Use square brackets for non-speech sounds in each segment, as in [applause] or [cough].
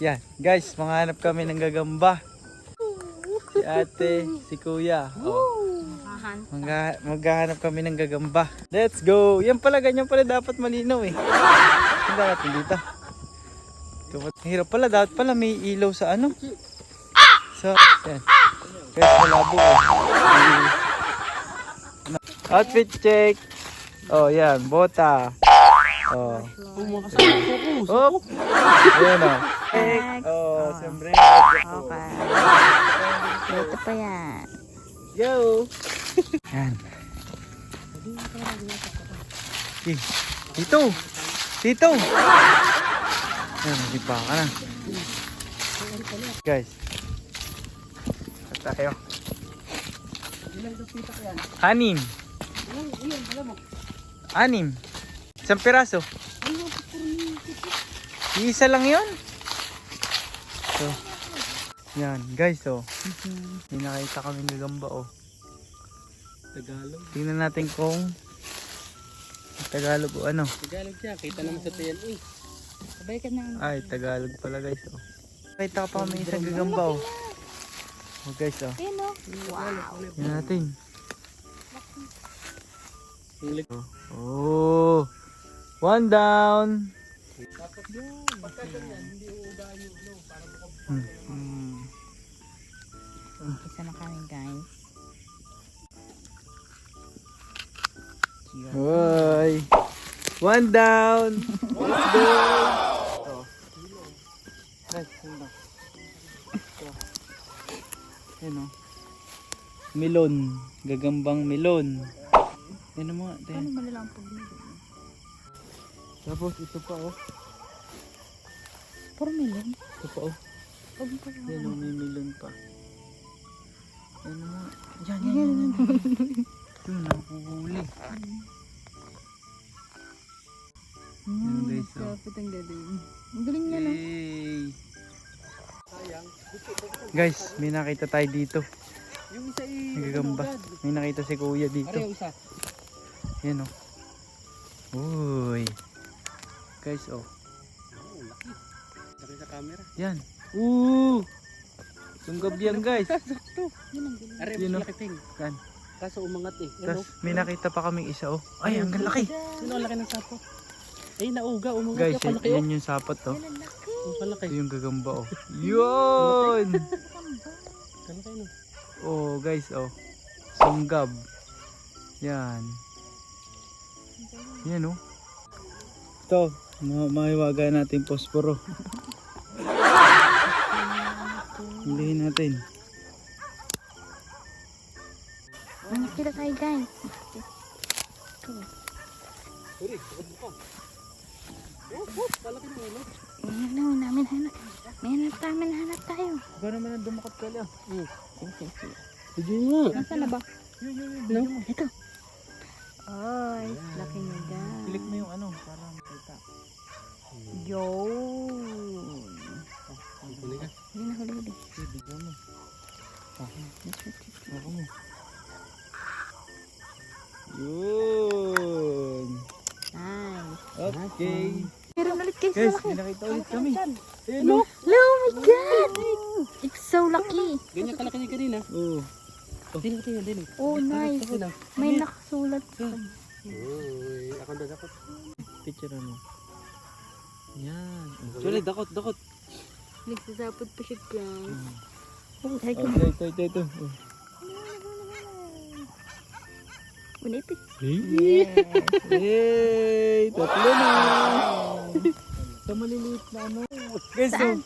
Yan, guys, manghanap kami ng gagamba. Si ate, si kuya. Oh. Magha maghahanap kami ng gagamba. Let's go! Yan pala, ganyan pala dapat malinaw eh. Ang dapat dito. Hirap pala, dapat pala may ilaw sa ano. So, yan. Guys, malabo eh. Outfit check. Oh, yan, bota. Oh. Oh. Ayan oh. Next. Oh, sombrero. Okay. Ito pa yan. Go! Yan. Eh, Dito! Dito! Yan, magiba ka na. Guys. Basta kayo. Anim. Anim. Isang piraso. Isa lang yon. So, yan, guys, oh. May nakita kami ng gamba, oh. Tagalog. Tingnan natin kung Tagalog o ano. Tagalog siya. Kita naman sa TNA. Sabay ka na. Ay, Tagalog pala guys, oh. Nakita ko pa kami isang gagamba, oh. Oh, guys, oh. Ayan o. Wow. Tingnan natin. Lig- Oh. One down. Hmm. Hmm. Isa na kami guys. Hoy. One down. Let's go. Oh. Guys. Ayan, oh. Melon. Gagambang melon. Yan mga. Ano Ayan. malalang pag Tapos ito pa oh. Puro milon. Ito pa oh. Pag pa. Yan oh, may melon pa. Yan ang mga. Yan, yan, yan. yan. Ito, nakuhuli. Hmm, guys, oh. Kapit ang galing. Ang galing niya no. Yay! Guys, may nakita tayo dito. Yung isa i... Nagagamba. May nakita si kuya Ano dito. yung isa? Yan oh. Uy. Guys, oh. Oh, laki. Laki sa camera. Yan. Oo! Tunggab yan guys. [laughs] Yun ang. Are, Yun, mas oh. laki ting. Kan. Kaso umangat eh. Ano? Tapos may nakita pa kaming isa oh. Ay, ang laki. Sino ang laki ng sapot? Ay, nauga. Umangat. Guys, yan, palaki oh. yan yung sapat oh. Yan ang laki. Palaki. Ito yung gagamba oh. [laughs] Yun! Kalaki no? Oh, guys oh. Sunggab. Yan. Yan oh. Ito, ma mahiwaga natin posporo. Hulihin natin. Nakita tayo guys. Uri, sakot mo ka. Oh, oh, palaki ng ulo. Ayan na, namin hanap. May hanap namin hanap tayo. Ikaw naman ang dumakat ka lang. Sige nga. Nasaan na ba? Yun, yun, yun. No? Ito. Ay, laki niya guys. Click mo yung ano, para makita. Yun. Huli ka. Hindi na huli huli. Okay, bigyan mo. Ako mo. Yun. Nice. Okay. Meron ulit guys, Guys, malaki. nakita ulit kami. Ano? oh. Oh my God! It's so lucky. Ganyan kalaki niya kanina. Oh. Dili ko tingnan, dili. Oh, nice. May nakasulat. Uy, ako na dapat. Picture mo. Yan. Actually, dakot, dakot. Nagsasapot pa siya guys. Hmm. Oh, ay Oh, ito, ito, ito, ito. Oh. Yes. Yay! Tatlo na! Sa maliliit na ano. Guys, Saan?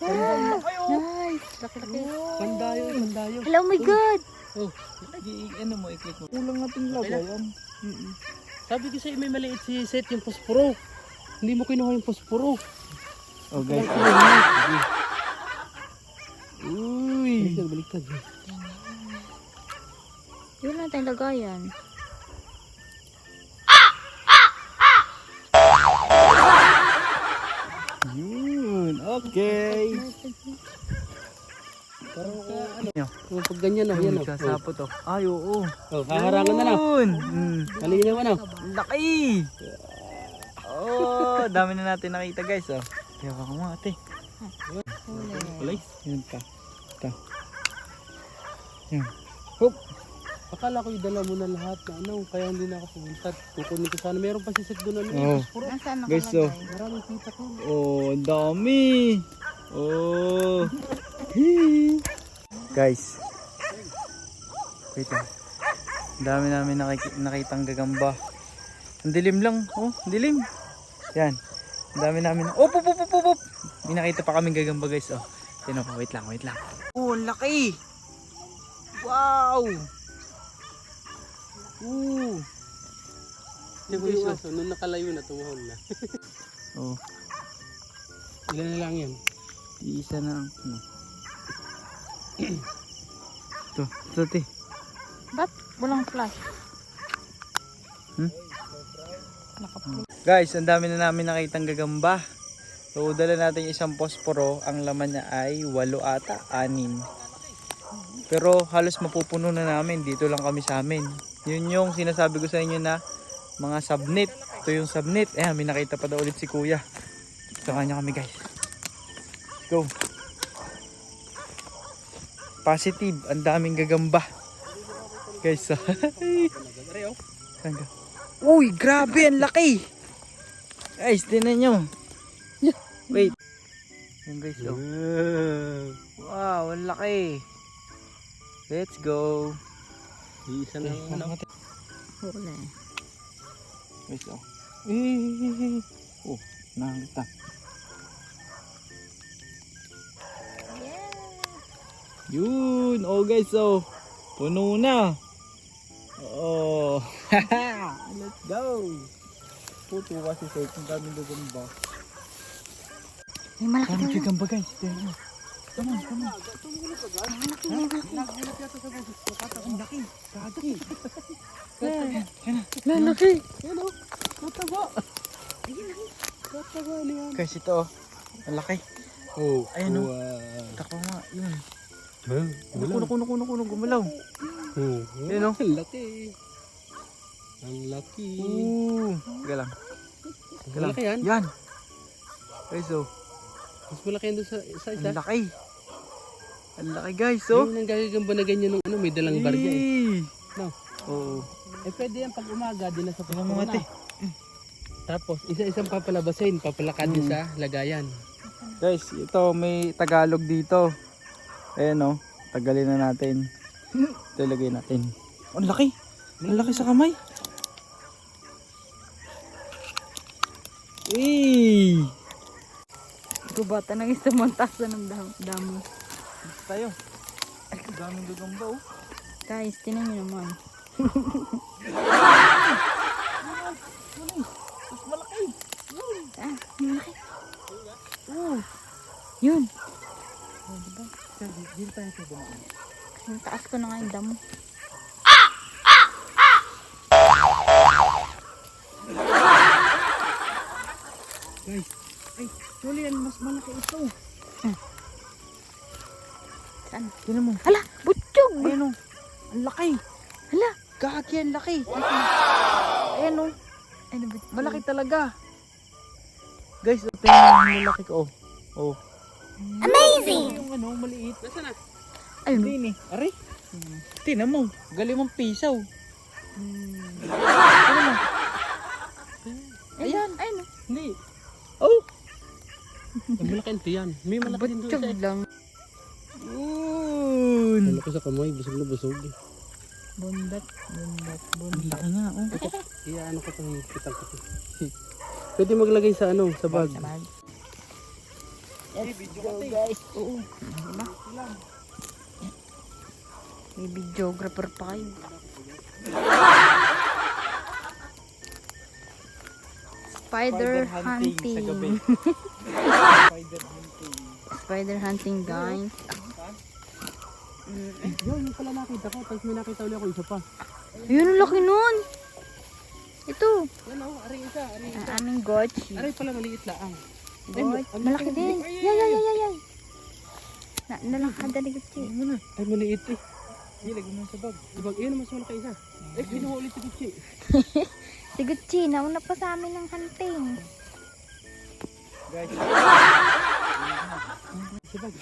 oh. Nice. Laki-laki. Pandayo, pandayo. Hello, oh my God. I- ano mo, i-click mo. Kulang natin lagayan. Sabi ko sa'yo, may maliit si Seth yung posporo. Hindi mo kinuha yung posporo. Oh, guys. Uy! Baliktad, baliktad. Yun lang tayong lagayan. Yun. Okay. Parang ano, Ano? kung pag ganyan na, yan Yung o. nagsasapot oh. Ay, oo. Oh, haharangan na na. Yun. Mm. Malinaw ano. Laki! Oh, dami na natin nakita guys oh. Yawa ko mga ate. Ulay. Yun pa. Ito. Yan. Akala ko idala mo na lahat na ano, kaya hindi na ako pumunta. Kukunin ko sana. Meron pa si Seth doon ano, yung. Nasaan Guys, oh. Maraming kita ko. Oh, ang dami. Oh. Guys. Wait lang. Dami namin nakik- nakitang gagamba. Ang dilim lang. Oh, dilim. Yan. Ang dami namin. Oh, pop, pop, pop, pop. May nakita pa kaming gagamba guys. Oh. Sino pa? Wait lang, wait lang. Oh, ang laki. Wow. Ooh. Hindi ko aso, nung nakalayo na, tumuhon na. Oh, [laughs] Ilan na lang yan? isa na ang ano. Ito, ito, te. Ba't walang flash? Hmm? Guys, ang dami na namin nakitang gagamba. So, dala natin isang posporo. Ang laman niya ay walo ata, anin. Pero halos mapupuno na namin. Dito lang kami sa amin. Yun yung sinasabi ko sa inyo na mga subnit. Ito yung subnit. Eh, may nakita pa daw ulit si kuya. Samahan niyo kami guys. Go. Positive. Ang daming gagamba. Guys, ka? [laughs] Uy, grabe, ang laki. Guys, tinan nyo. Wait. Yan guys, oh. Wow, ang laki. Let's go. Isa na lang. Huli. Guys, oh. Eh, oh, nakakita. Yun, oh guys, oh. Puno na. Oh. [laughs] Let's go. Puto kasi sa itong daming gagamba. May malaki Daming gagamba guys. Tignan nyo. Come on, come on. Ang laki. Gagi. Lalaki. Mataba. Mataba niya. Guys, ito. Ang laki. Oh, Ayan, oh. wow. Tako nga, yun. Huh? Naku, naku, naku, naku, naku, gumalaw. Oh, Ayan, oh. Ang laki. Ang laki. Ooh. Teka lang. Teka lang. Malaki yan. Yan. Guys, oh. Mas malaki yan doon sa, sa isa. Ang laki. Ang laki guys, oh. Yung nanggagamba na ganyan nung ano, may dalang barya eh. Eh. No. Oo. Eh pwede yan pag umaga, din na sa Tingnan puso mo nga, na. te. Tapos, isa-isang papalabasin, papalakadin Mm. sa lagayan. Guys, ito may Tagalog dito. Ayan oh, tagalin na natin. Ito ilagay natin. Ang laki. Ang laki sa kamay. Eh! Gubata ng isang montasa ng dam- damo. Tayo. Daming gagamba oh. Guys, tinan nyo naman. [laughs] Mas malaki. Ah, yung malaki. Oo. Yun. Oh, diba? Dito tayo sa dumaan. Yung taas ko na nga yung damo. Guys, ay, Julian, mas malaki ito. Saan? Tingnan mo. Hala! Butchog! Ayan oh. Ang laki. Hala! Gagi, ang laki. Ayan oh. Ano? Malaki talaga. Guys, ito yung malaki ko. Oh. Oh. Amazing! Ano, maliit. Nasaan na? Ayun. Hindi ni. Aray. Tingnan mo. Galing mong pisaw. Hmm. Mo. Ayan. Ayun. Hindi. Oh. Ang malaki ito yan. May malaki din doon sa lang. Yun. Malaki sa kamay, busog na busog. Bundat, bundat, Ang bundat. laki nga. Oh. Iya, ano ko itong kitang ko. Pwede maglagay sa ano, sa bag. Sa bag. Let's go guys. Oo. Diba? May videographer pa kayo. Spider hunting. Spider hunting. [laughs] Spider hunting guys. Yun, yung pala nakita ko. Tapos may nakita ulit ako isa pa. Ayun, ang laki nun. Ito. Yan o, ari isa, ari Ang aming gochi. Ari pala maliit lang. Malaki din. Yay, yay, yay, yay. Na, nalakada ni gochi. Ano na? Ay, maliit eh. Ilagay mo sa bag. Diba, yun mas malaki isa. Eh, kinuha ulit si Gucci. [laughs] Si Gucci, nauna pa sa amin ng hunting. Guys. Sa bag.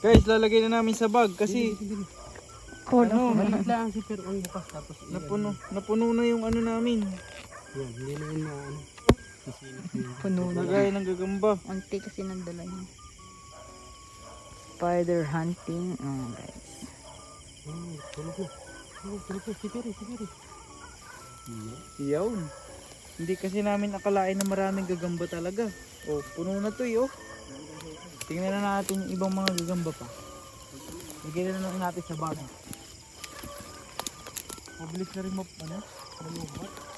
Guys, lalagay na namin sa bag kasi Kulo. ano, Maliit lang si pero ang bukas tapos napuno, napuno na yung ano namin. Yan, hindi na yun na ano. Puno na. Lagay ng gagamba. Unti kasi nandala niya. Spider hunting. Oh, guys. Oh, tulog. Oh, tulog na. Si Perry, si. Iyaw. Hindi kasi namin akalain na maraming gagamba talaga. Oh, puno na to eh, oh. Tingnan na natin yung ibang mga gagamba pa. Lagyan na lang natin sa bag. Mabilis na rin map, ano? Malubat.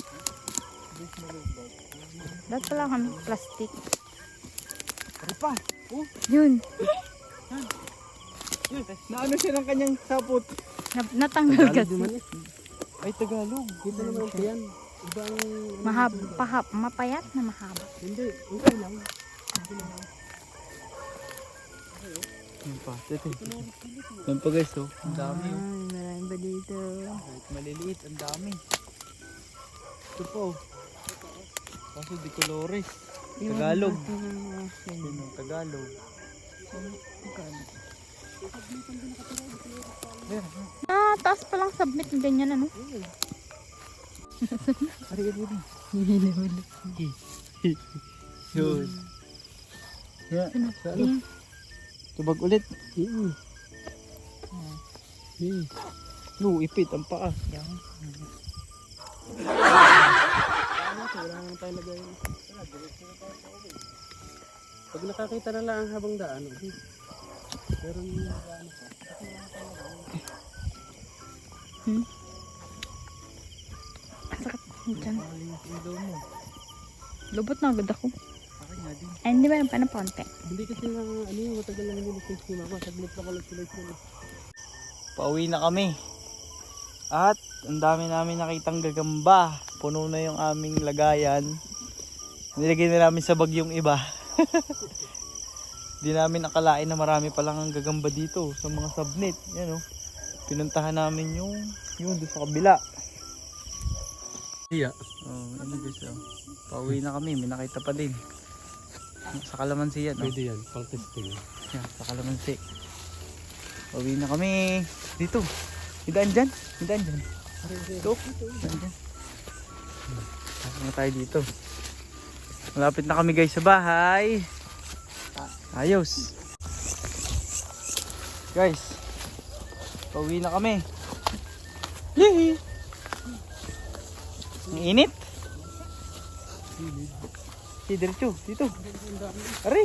Dapat pala kami plastic. Ano pa? Oh, Yun. yun. Naano siya ng kanyang sapot. Na- natanggal Tagalog kasi. naman eh. Ay, Tagalog. Dito naman ito yan. Ibang... Mahab, pahap, mapayat na mahaba. Hindi, okay lang. Yan pa. Ito. Yan pa guys, oh. Ang dami, oh. Ay, marami ba dito? Maliliit, ang dami. Ito po. Kaso di colores. Tagalog. Yun ang Tagalog. Ah, taas pa lang submit ng ganyan ano? Ari, ari, ari. Hihili-hili. Yun. Yeah. Sa ano? Tingin. Tubag ulit. Mm. Mm. No, ipit ang paa. Yan. Ano, wala naman tayo lagay. Pag nakakita na lang habang daan, okay. Pero yung ano pa. Hmm? Ang sakit. Daw mo. Lubot na agad ako. Ay, hindi ba yung panaponte? Hindi kasi na, ano yung matagal lang sima ko. Saglit na kalat sila sila. Pauwi na kami. At ang dami namin nakitang gagamba. Puno na yung aming lagayan. Nilagay na namin sa bag yung iba. [laughs] Di namin akalain na marami palang ang gagamba dito sa mga subnet. Yan o. Pinuntahan namin yung yung doon sa kabila. Iya. Oh, ano guys oh. Pauwi na kami, may nakita pa din. Sa kalamansi yan. Oh. Pwede yan, pang testing. Yan, sa kalamansi. Pauwi na kami. Dito. May daan dyan. May daan dyan. Ito. Daan dyan. Pasok na tayo dito. Malapit na kami guys sa bahay. Ayos. Guys. Pauwi na kami. Yee! Ang init. Si Diretso, dito. Aray!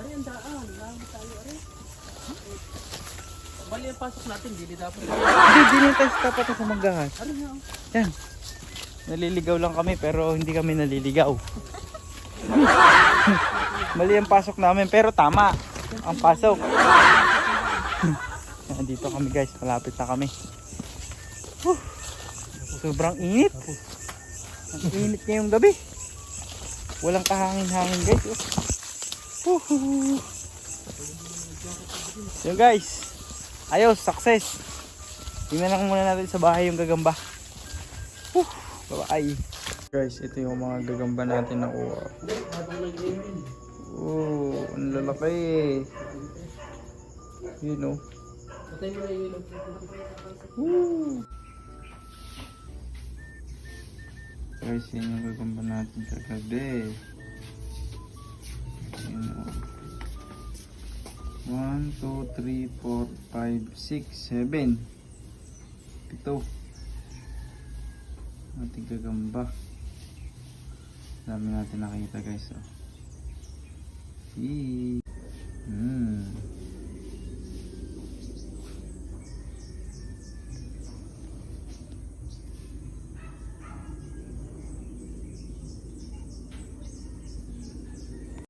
Ari, ang daan. Lami tayo, ari. Bali ang pasok natin, dili dapat. Hindi, di na tayo tapat sa magahas. Ari nga. oh. Yan. Naliligaw lang kami pero hindi kami naliligaw. [laughs] Mali ang pasok namin pero tama ang pasok. [laughs] Nandito kami guys, malapit na kami. Whew. Sobrang init. Ang init ngayong gabi. Walang kahangin-hangin guys. oh. Woohoo. Yun guys. Ayos, success. Tingnan lang muna natin sa bahay yung gagamba. Whew, bye Guys, ito yung mga gagamba natin nakuha. Oh, ang lalaki. Yun oh. Na ilaw. Woo! Guys, yun yung gagamba natin sa gabi. Yun oh. 1, 2, 3, 4, 5, 6, 7. Pito ating gagamba dami natin nakita guys oh. Yee. Mm.